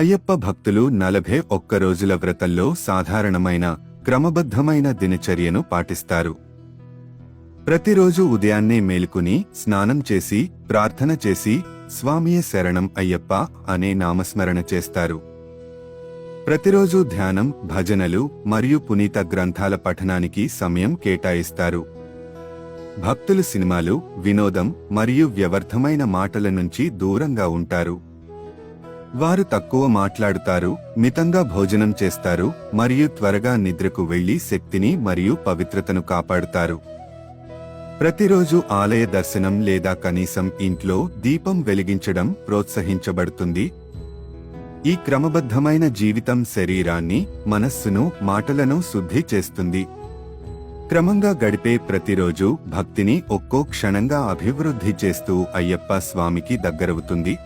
అయ్యప్ప భక్తులు నలభై ఒక్క రోజుల వ్రతంలో సాధారణమైన క్రమబద్ధమైన దినచర్యను పాటిస్తారు. ప్రతిరోజు ఉదయాన్నే మేలుకుని స్నానం చేసి ప్రార్థన చేసి స్వామియ శరణం అయ్యప్ప అనే నామస్మరణ చేస్తారు. ప్రతిరోజు ధ్యానం భజనలు మరియు పునీత గ్రంథాల పఠనానికి సమయం కేటాయిస్తారు. భక్తులు సినిమాలు వినోదం మరియు వ్యవర్థమైన మాటల నుంచి దూరంగా ఉంటారు. వారు తక్కువ మాట్లాడుతారు మితంగా భోజనం చేస్తారు మరియు త్వరగా నిద్రకు వెళ్ళి శక్తిని మరియు పవిత్రతను కాపాడుతారు. ప్రతిరోజు ఆలయ దర్శనం లేదా కనీసం ఇంట్లో దీపం వెలిగించడం ప్రోత్సహించబడుతుంది. ఈ క్రమబద్ధమైన జీవితం శరీరాన్ని మనస్సును మాటలను శుద్ధి చేస్తుంది. క్రమంగా గడిపే ప్రతిరోజు భక్తిని ఒక్కో క్షణంగా అభివృద్ధి చేస్తూ అయ్యప్ప స్వామికి దగ్గరవుతుంది.